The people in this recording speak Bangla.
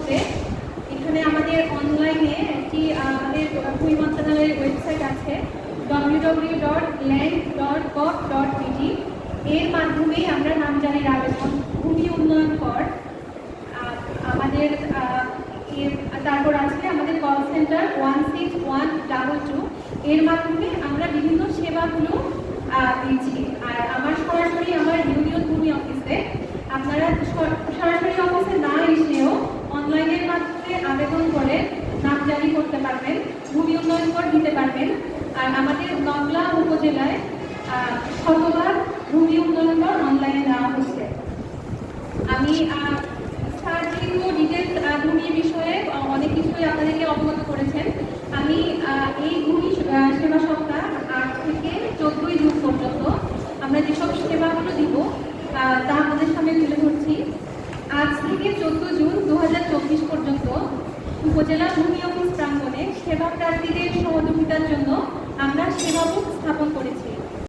হচ্ছে এখানে আমাদের অনলাইনে একটি আমাদের ভূমি মন্ত্রণালয়ের ওয়েবসাইট আছে ডব্লিউডব্লিউ ডট ডট ডট এর মাধ্যমেই আমরা নাম নামজানের আবেদন, ভূমি উন্নয়ন কর আমাদের তারপর আছে আমাদের call centre one six one double two এর মাধ্যমে আমরা বিভিন্ন সেবাগুলো দিচ্ছি। মাধ্যমে আবেদন করে নাম জারি করতে পারবেন, ভূমি উন্নয়ন কর দিতে পারবেন। আর আমাদের নগলা উপজেলায় শতভাগ ভূমি উন্নয়ন কর অনলাইনে দেওয়া হচ্ছে। আমি যেহেতু ডিটেলস ভূমি বিষয়ে অনেক কিছুই আপনাদেরকে অবগত করেছেন। আমি এই ভূমি সেবা সপ্তাহ আট থেকে চোদ্দই জুন পর্যন্ত আমরা যেসব সেবাগুলো দিব তা আমাদের সামনে তুলে ধরছি। আজ থেকে চোদ্দ জুন দু হাজার চব্বিশ পর্যন্ত উপজেলা ভূমি অফিস সেবা প্রার্থীদের সহযোগিতার জন্য আমরা সেবা বুক স্থাপন করেছি।